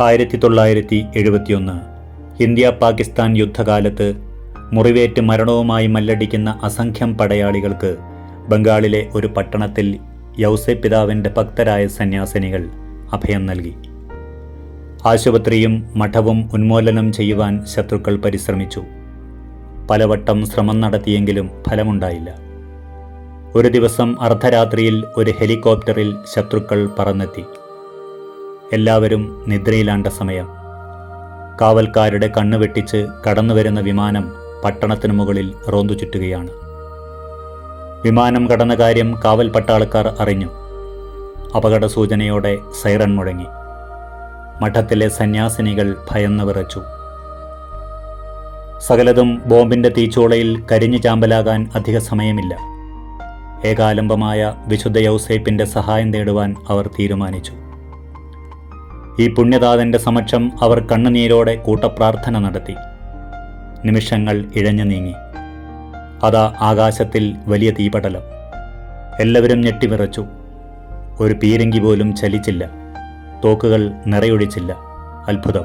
ആയിരത്തി തൊള്ളായിരത്തി എഴുപത്തിയൊന്ന് ഇന്ത്യ പാകിസ്ഥാൻ യുദ്ധകാലത്ത് മുറിവേറ്റ് മരണവുമായി മല്ലടിക്കുന്ന അസംഖ്യം പടയാളികൾക്ക് ബംഗാളിലെ ഒരു പട്ടണത്തിൽ യൗസെ പിതാവിന്റെ ഭക്തരായ സന്യാസിനികൾ അഭയം നൽകി. ആശുപത്രിയും മഠവും ഉന്മൂലനം ചെയ്യുവാൻ ശത്രുക്കൾ പരിശ്രമിച്ചു. പലവട്ടം ശ്രമം നടത്തിയെങ്കിലും ഫലമുണ്ടായില്ല. ഒരു ദിവസം അർദ്ധരാത്രിയിൽ ഒരു ഹെലികോപ്റ്ററിൽ ശത്രുക്കൾ പറന്നെത്തി. എല്ലാവരും നിദ്രയിലാണ്ട സമയം. കാവൽക്കാരുടെ കണ്ണു വെട്ടിച്ച് കടന്നുവരുന്ന വിമാനം പട്ടണത്തിനു മുകളിൽ റോന്തു ചുറ്റുകയാണ്. വിമാനം കടന്ന കാര്യം കാവൽ പട്ടാളക്കാർ അറിഞ്ഞു. അപകട സൂചനയോടെ സൈറൺ മുഴങ്ങി. മഠത്തിലെ സന്യാസിനികൾ ഭയന്നു വിറച്ചു. സകലതും ബോംബിന്റെ തീച്ചോളയിൽ കരിഞ്ഞു ചാമ്പലാകാൻ അധിക സമയമില്ല. ഏകാലംബമായ വിശുദ്ധ യൗസേപ്പിന്റെ സഹായം തേടുവാൻ അവർ തീരുമാനിച്ചു. ഈ പുണ്യദാതന്റെ സമക്ഷം അവർ കണ്ണുനീരോടെ കൂട്ടപ്രാർത്ഥന നടത്തി. നിമിഷങ്ങൾ ഇഴഞ്ഞു നീങ്ങി. അതാ ആകാശത്തിൽ വലിയ തീപടലം. എല്ലാവരും ഞെട്ടിവിറച്ചു. ഒരു പീരങ്കി പോലും ചലിച്ചില്ല. തോക്കുകൾ നിറയൊഴിച്ചില്ല. അത്ഭുതം.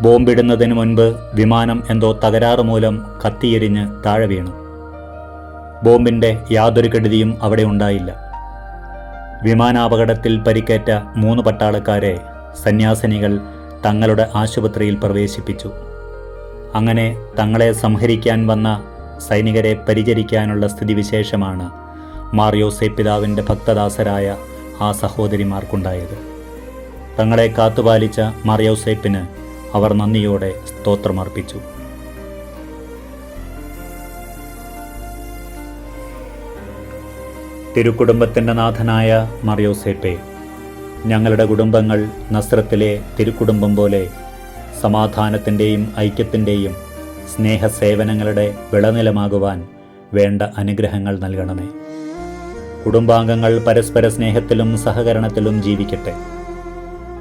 ബോംബിടുന്നതിന് മുൻപ് വിമാനം എന്തോ തകരാറ് മൂലം കത്തിയെരിഞ്ഞ് താഴെ വീണു. ബോംബിന്റെ യാതൊരു കെടുതിയും അവിടെ ഉണ്ടായില്ല. വിമാനാപകടത്തിൽ പരിക്കേറ്റ മൂന്ന് പട്ടാളക്കാരെ സന്യാസിനികൾ തങ്ങളുടെ ആശുപത്രിയിൽ പ്രവേശിപ്പിച്ചു. അങ്ങനെ തങ്ങളെ സംഹരിക്കാൻ വന്ന സൈനികരെ പരിചരിക്കാനുള്ള സ്ഥിതിവിശേഷമാണ് മാറിയോസെ പിതാവിന്റെ ഭക്തദാസരായ ആ സഹോദരിമാർക്കുണ്ടായത്. തങ്ങളെ കാത്തുപാലിച്ച മാറിയോസേപ്പിന് അവർ നന്ദിയോടെ സ്തോത്രമർപ്പിച്ചു. തിരുക്കുടുംബത്തിന്റെ നാഥനായ മറിയോസേപ്പെ ഞങ്ങളുടെ കുടുംബങ്ങൾ നസ്രത്തിലെ തിരുക്കുടുംബം പോലെ സമാധാനത്തിന്റെയും ഐക്യത്തിന്റെയും സ്നേഹസേവനങ്ങളുടെ വിളനിലമാകുവാൻ വേണ്ട അനുഗ്രഹങ്ങൾ നൽകണമേ. കുടുംബാംഗങ്ങൾ പരസ്പര സ്നേഹത്തിലും സഹകരണത്തിലും ജീവിക്കട്ടെ.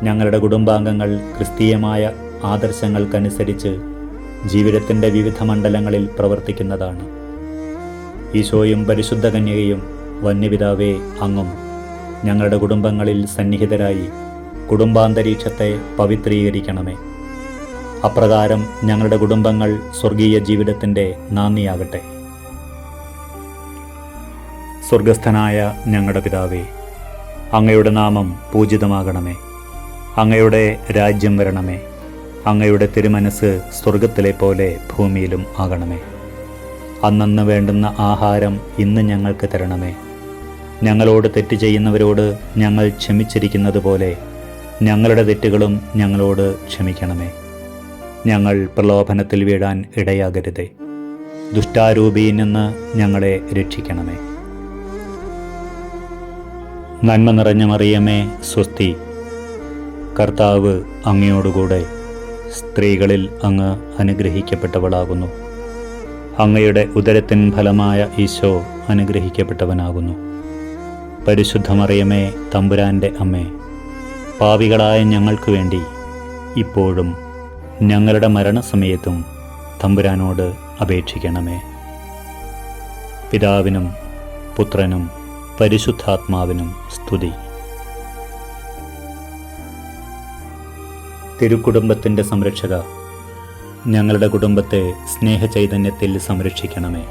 ഞങ്ങളുടെ കുടുംബാംഗങ്ങൾ ക്രിസ്തീയമായ ആദർശങ്ങൾക്കനുസരിച്ച് ജീവിതത്തിന്റെ വിവിധ മണ്ഡലങ്ങളിൽ പ്രവർത്തിക്കുന്നതാണ്. ഈശോയും പരിശുദ്ധ കന്യകയും വന്യപിതാവേ അങ്ങും. ഞങ്ങളുടെ കുടുംബങ്ങളിൽ സന്നിഹിതരായി കുടുംബാന്തരീക്ഷത്തെ പവിത്രീകരിക്കണമേ. അപ്രകാരം ഞങ്ങളുടെ കുടുംബങ്ങൾ സ്വർഗീയ ജീവിതത്തിന്റെ നാന്ദിയാകട്ടെ. സ്വർഗസ്ഥനായ ഞങ്ങളുടെ പിതാവേ അങ്ങയുടെ നാമം പൂജിതമാകണമേ. അങ്ങയുടെ രാജ്യം വരണമേ. അങ്ങയുടെ തിരുമനസ് സ്വർഗത്തിലെ പോലെ ഭൂമിയിലും ആകണമേ. അന്നന്ന് വേണ്ടുന്ന ആഹാരം ഇന്ന് ഞങ്ങൾക്ക് തരണമേ. ഞങ്ങളോട് തെറ്റ് ചെയ്യുന്നവരോട് ഞങ്ങൾ ക്ഷമിച്ചിരിക്കുന്നത് പോലെ ഞങ്ങളുടെ തെറ്റുകളും ഞങ്ങളോട് ക്ഷമിക്കണമേ. ഞങ്ങൾ പ്രലോഭനത്തിൽ വീഴാൻ ഇടയാകരുതേ. ദുഷ്ടാരൂപിയിൽ നിന്ന് ഞങ്ങളെ രക്ഷിക്കണമേ. നന്മ നിറഞ്ഞ മറിയമേ സ്വസ്തി. കർത്താവ് അങ്ങയോടുകൂടെ സ്ത്രീകളിൽ അങ്ങ് അനുഗ്രഹിക്കപ്പെട്ടവളാകുന്നു. അങ്ങയുടെ ഉദരത്തിൻ ഫലമായ ഈശോ അനുഗ്രഹിക്കപ്പെട്ടവനാകുന്നു. പരിശുദ്ധമറിയമേ തമ്പുരാന്റെ അമ്മേ പാവികളായ ഞങ്ങൾക്ക് വേണ്ടി ഇപ്പോഴും ഞങ്ങളുടെ മരണസമയത്തും തമ്പുരാനോട് അപേക്ഷിക്കണമേ. പിതാവിനും പുത്രനും പരിശുദ്ധാത്മാവിനും സ്തുതി. തിരുക്കുടുംബത്തിന്റെ സംരക്ഷക ഞങ്ങളുടെ കുടുംബത്തെ സ്നേഹചൈതന്യത്തിൽ സംരക്ഷിക്കണമേ.